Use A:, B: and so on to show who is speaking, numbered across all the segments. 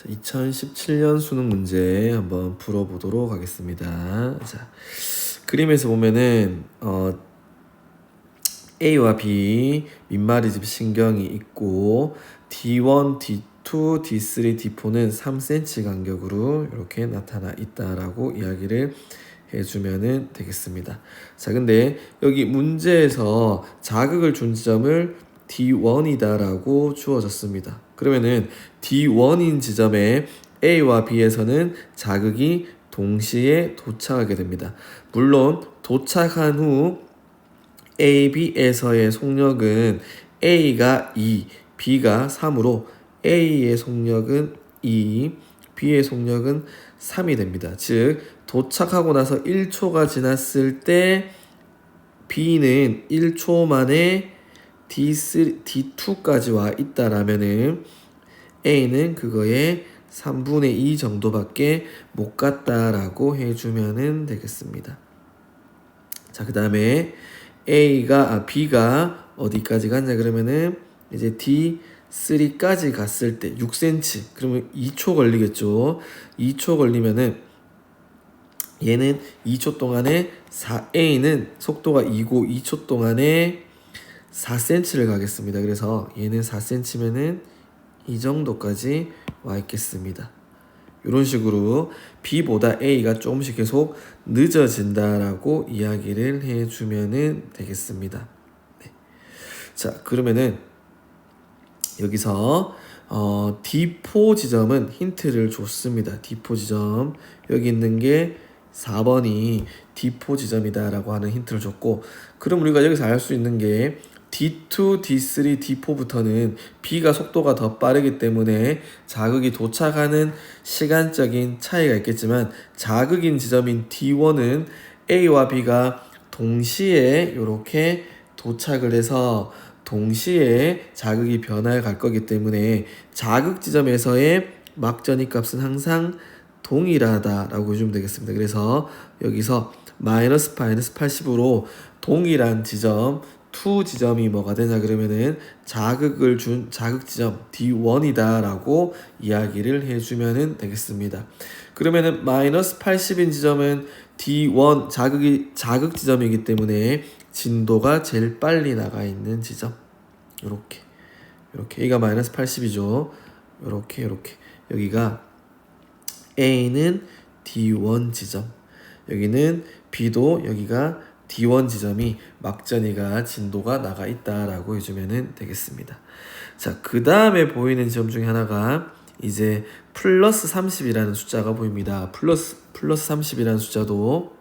A: 자, 2017년 수능 문제 한번 풀어보도록 하겠습니다. 자, 그림에서 보면은 어, A와 B 밑마리집 신경이 있고 D1, D2, D3, D4는 3cm 간격으로 이렇게 나타나 있다라고 이야기를 해주면은 되겠습니다. 자, 근데 여기 문제에서 자극을 준 지점을 D1이다라고 주어졌습니다. 그러면은 D1인 지점에 A와 B에서는 자극이 동시에 도착하게 됩니다. 물론 도착한 후 A, B에서의 속력은 A가 2, B가 3으로 A의 속력은 2, B의 속력은 3이 됩니다. 즉 도착하고 나서 1초가 지났을 때 B는 1초 만에 D3, D2까지 와 있다라면은 A는 그거의 3분의 2 정도밖에 못 갔다라고 해주면은 되겠습니다. 자, 그 다음에 A가, 아, B가 어디까지 갔냐 그러면은 이제 D3까지 갔을 때 6cm, 그러면 2초 걸리겠죠. 2초 걸리면은 얘는 2초 동안에 4A는 속도가 2고 2초 동안에 4cm를 가겠습니다. 그래서 얘는 4cm면은 이 정도까지 와 있겠습니다. 이런 식으로 B보다 A가 조금씩 계속 늦어진다라고 이야기를 해주면은 되겠습니다. 네. 자, 그러면은 여기서 어, D4 지점은 힌트를 줬습니다. D4 지점 여기 있는 게 4번이 D4 지점이다라고 하는 힌트를 줬고 그럼 우리가 여기서 알 수 있는 게 D2, D3, D4부터는 B가 속도가 더 빠르기 때문에 자극이 도착하는 시간적인 차이가 있겠지만 자극인 지점인 D1은 A와 B가 동시에 이렇게 도착을 해서 동시에 자극이 변화해 갈 거기 때문에 자극 지점에서의 막전이 값은 항상 동일하다라고 해주면 되겠습니다. 그래서 여기서 마이너스 마이너스 80으로 동일한 지점 투 지점이 뭐가 되냐 그러면은 자극을 준 자극 지점 D1이다라고 이야기를 해주면은 되겠습니다. 그러면은 마이너스 80인 지점은 D1 자극이 자극 지점이기 때문에 진도가 제일 빨리 나가 있는 지점 이렇게 이렇게 A가 마이너스 80이죠. 이렇게 이렇게 여기가 A는 D1 지점 여기는 B도 여기가 D1 지점이 막전이가 진도가 나가 있다라고 해주면 되겠습니다. 자, 그 다음에 보이는 지점 중에 하나가 이제 플러스 30이라는 숫자가 보입니다. 플러스, 플러스 30이라는 숫자도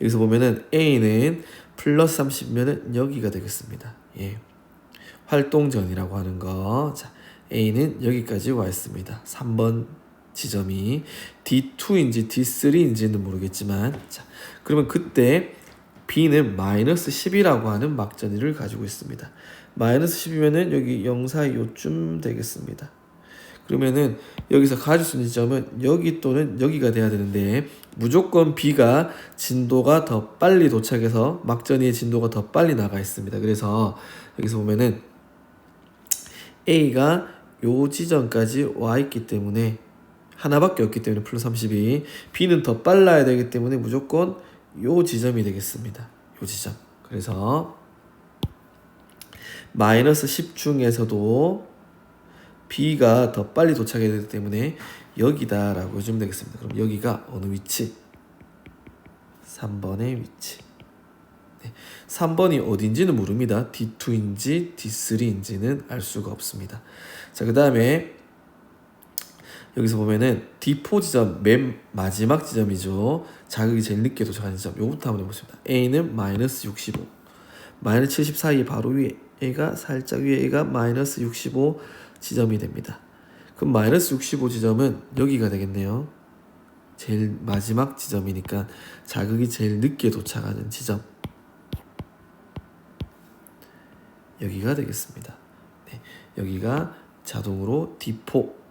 A: 여기서 보면은 A는 플러스 30이면은 여기가 되겠습니다. 예. 활동전이라고 하는 거. 자, A는 여기까지 와 있습니다. 3번 지점이 D2인지 D3인지는 모르겠지만 자 그러면 그때 B는 마이너스 10이라고 하는 막전이를 가지고 있습니다. 마이너스 10이면은 여기 0 사이 요쯤 되겠습니다. 그러면은 여기서 가질 수 있는 지점은 여기 또는 여기가 돼야 되는데 무조건 B가 진도가 더 빨리 도착해서 막전이의 진도가 더 빨리 나가 있습니다. 그래서 여기서 보면은 A가 요 지점까지 와 있기 때문에 하나밖에 없기 때문에 플러스 32 B는 더 빨라야 되기 때문에 무조건 요 지점이 되겠습니다. 요 지점. 그래서 마이너스 10 중에서도 B가 더 빨리 도착해야 되기 때문에 여기다 라고 해주면 되겠습니다. 그럼 여기가 어느 위치? 3번의 위치. 네. 3번이 어딘지는 모릅니다. D2인지 D3인지는 알 수가 없습니다. 자, 그 다음에 여기서 보면은 D4 지점 맨 마지막 지점이죠. 자극이 제일 늦게 도착하는 지점. 요부터 한번 해보겠습니다. A는 마이너스 65. 마이너스 70 사이 바로 위에 A가 살짝 위에 A가 마이너스 65 지점이 됩니다. 그럼 마이너스 65 지점은 여기가 되겠네요. 제일 마지막 지점이니까 자극이 제일 늦게 도착하는 지점. 여기가 되겠습니다. 네, 여기가 자동으로 D4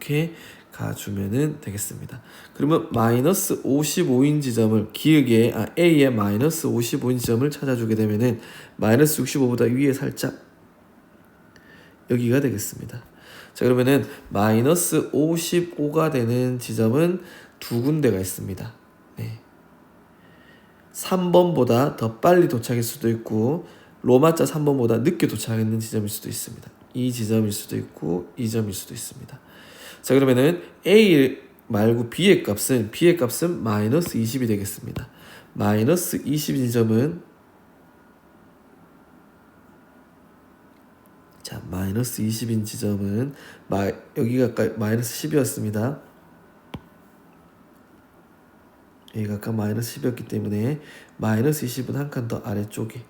A: 이렇게 가주면은 되겠습니다. 그러면 마이너스 55인 지점을 기역에 아, A의 마이너스 55인 지점을 찾아주게 되면은 마이너스 65보다 위에 살짝 여기가 되겠습니다. 자 그러면은 마이너스 55가 되는 지점은 두 군데가 있습니다. 네. 3번보다 더 빨리 도착할 수도 있고 로마자 3번보다 늦게 도착했는 지점일 수도 있습니다. 이 지점일 수도 있고 이 점일 수도 있습니다. 자 그러면은 A 말고 B의 값은 B의 값은 마이너스 20이 되겠습니다. 마이너스 20인 점은 자 마이너스 20인 지점은 마, 여기가 아까 마이너스 10이었습니다. 여기가 아까 마이너스 10이었기 때문에 마이너스 20은 한 칸 더 아래쪽에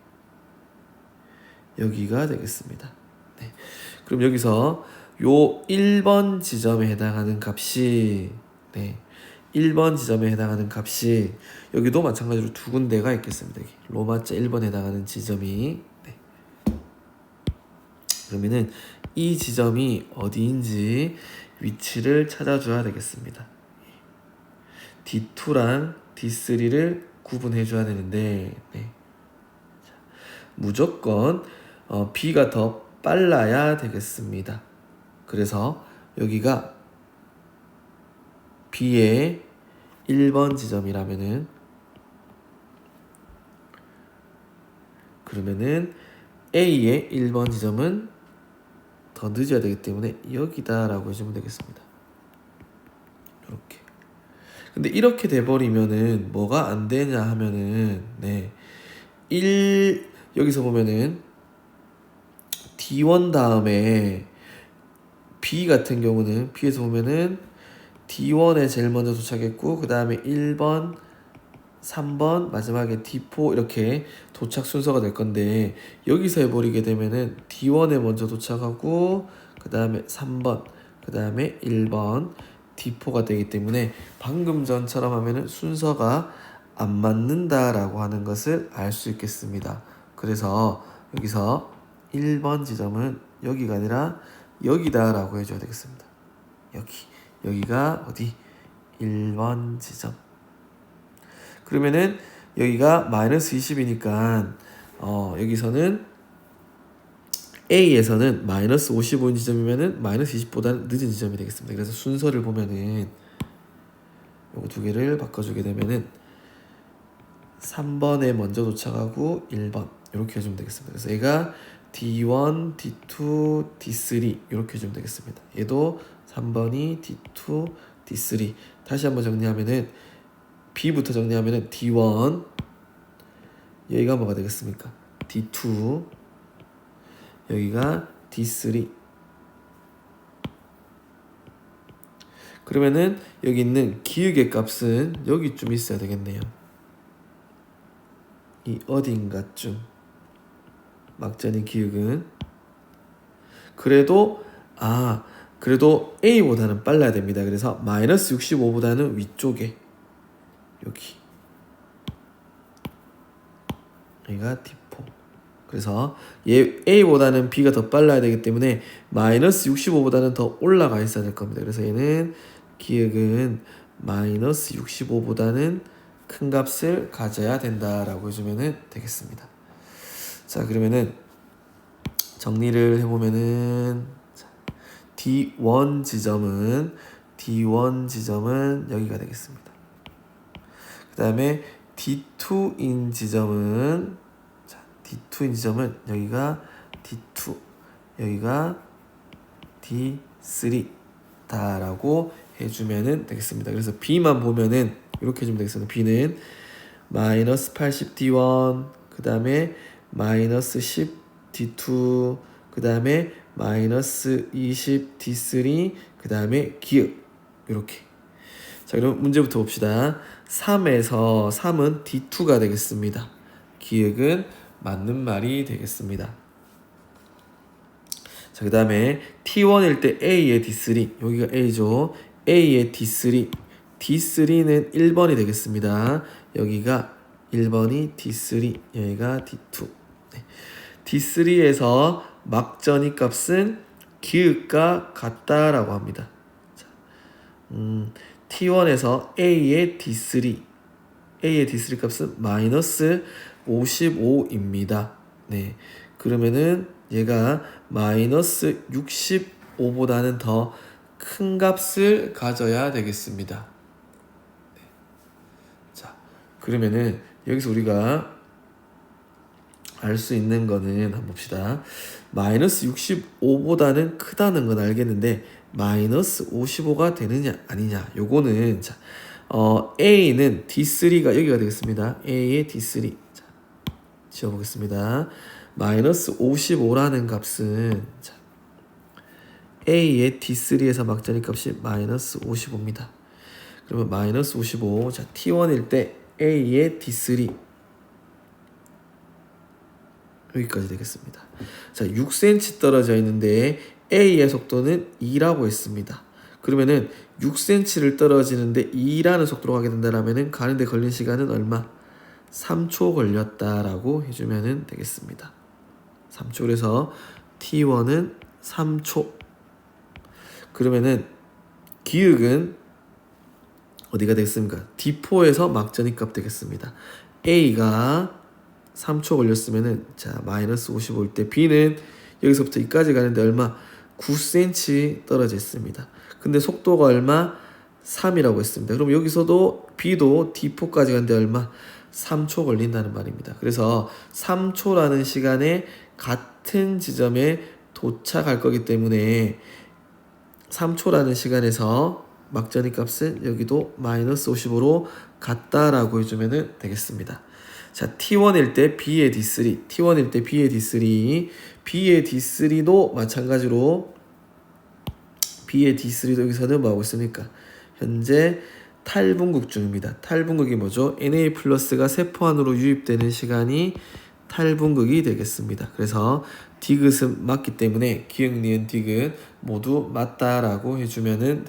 A: 여기가 되겠습니다. 네. 그럼 여기서 요 1번 지점에 해당하는 값이 네. 1번 지점에 해당하는 값이 여기도 마찬가지로 두 군데가 있겠습니다. 여기 로마자 1번에 해당하는 지점이 네. 그러면은 이 지점이 어디인지 위치를 찾아줘야 되겠습니다. D2랑 D3를 구분해 줘야 되는데 네. 자, 무조건 어, B가 더 빨라야 되겠습니다. 그래서 여기가 B의 1번 지점이라면은 그러면은 A의 1번 지점은 더 늦어야 되기 때문에 여기다 라고 해주면 되겠습니다. 이렇게. 근데 이렇게 돼버리면은 뭐가 안 되냐 하면은 네. 1 여기서 보면은 D1 다음에 B 같은 경우는 B에서 보면은 D1에 제일 먼저 도착했고 그 다음에 1번, 3번, 마지막에 D4 이렇게 도착 순서가 될 건데 여기서 해버리게 되면은 D1에 먼저 도착하고 그 다음에 3번, 그 다음에 1번, D4가 되기 때문에 방금 전처럼 하면은 순서가 안 맞는다라고 하는 것을 알 수 있겠습니다. 그래서 여기서 1번 지점은 여기가 아니라 여기다라고 해줘야 되겠습니다. 여기 여기가 어디 1번 지점 그러면은 여기가 마이너스 20이니까 어 여기서는 A에서는 마이너스 55인 지점이면은 마이너스 20보다는 늦은 지점이 되겠습니다. 그래서 순서를 보면은 요거 두 개를 바꿔주게 되면은 3번에 먼저 도착하고 1번 이렇게 해주면 되겠습니다. 그래서 얘가 D1, D2, D3 이렇게 해주면 되겠습니다. 얘도 3번이 D2, D3 다시 한번 정리하면은 B부터 정리하면은 D1 여기가 뭐가 되겠습니까? D2 여기가 D3 그러면은 여기 있는 기역의 값은 여기쯤 있어야 되겠네요. 이 어딘가쯤 막전의 기역은 그래도 아 그래도 A보다는 빨라야 됩니다. 그래서 마이너스 65보다는 위쪽에 여기 여기가 D4 그래서 얘 A보다는 B가 더 빨라야 되기 때문에 마이너스 65보다는 더 올라가 있어야 될 겁니다. 그래서 얘는 기획은 마이너스 65보다는 큰 값을 가져야 된다라고 해주면 되겠습니다. 자 그러면은 정리를 해보면은 D1 지점은 D1 지점은 여기가 되겠습니다. 그 다음에 D2인 지점은 자, D2인 지점은 여기가 D2 여기가 D3다라고 해주면은 되겠습니다. 그래서 B만 보면은 이렇게 해주면 되겠습니다. B는 마이너스 80 D1 그 다음에 마이너스 10 D2 그 다음에 마이너스 20 D3 그 다음에 기역 이렇게. 자 그럼 문제부터 봅시다. 3에서 3은 D2가 되겠습니다. 기역은 맞는 말이 되겠습니다. 자 그 다음에 T1일 때 A의 D3 여기가 A죠. A의 D3 D3는 1번이 되겠습니다. 여기가 1번이 D3 여기가 D2 네. D3에서 막전이 값은 기읍과 같다라고 합니다. 자, 음, T1에서 A의 D3 A의 D3 값은 마이너스 55입니다. 네. 그러면은 얘가 마이너스 65보다는 더 큰 값을 가져야 되겠습니다. 네. 자, 그러면은 여기서 우리가 알 수 있는 거는 한번 봅시다. 마이너스 65보다는 크다는 건 알겠는데 마이너스 55가 되느냐 아니냐 요거는 자 어, A는 D3가 여기가 되겠습니다. A의 D3 자, 지워보겠습니다. 마이너스 55라는 값은 자, A의 D3에서 막자리 값이 마이너스 55입니다. 그러면 마이너스 55 자, T1일 때 A의 D3 여기까지 되겠습니다. 자, 6cm 떨어져 있는데 A의 속도는 2라고 했습니다. 그러면은 6cm를 떨어지는데 2라는 속도로 가게 된다라면은 가는데 걸린 시간은 얼마? 3초 걸렸다라고 해주면은 되겠습니다. 3초 그래서 T1은 3초. 그러면은 기역은 어디가 되겠습니까? D4에서 막전이 값 되겠습니다. A가 3초 걸렸으면은 자 마이너스 55일 때 B는 여기서부터 이까지 가는데 얼마 9cm 떨어져 있습니다. 근데 속도가 얼마 3이라고 했습니다. 그럼 여기서도 B도 D4까지 가는데 얼마 3초 걸린다는 말입니다. 그래서 3초라는 시간에 같은 지점에 도착할 거기 때문에 3초라는 시간에서 막전이 값은 여기도 마이너스 55로 같다라고 해주면 되겠습니다. 자, T1일 때 B의 D3, T1일 때 B의 D3, B의 D3도 마찬가지로 B의 D3도 여기서는 뭐하고 있습니까? 현재 탈분극 중입니다. 탈분극이 뭐죠? Na 플러스가 세포 안으로 유입되는 시간이 탈분극이 되겠습니다. 그래서 디귿은 맞기 때문에 기역, 니은, 디귿 모두 맞다라고 해주면은 되겠습니다.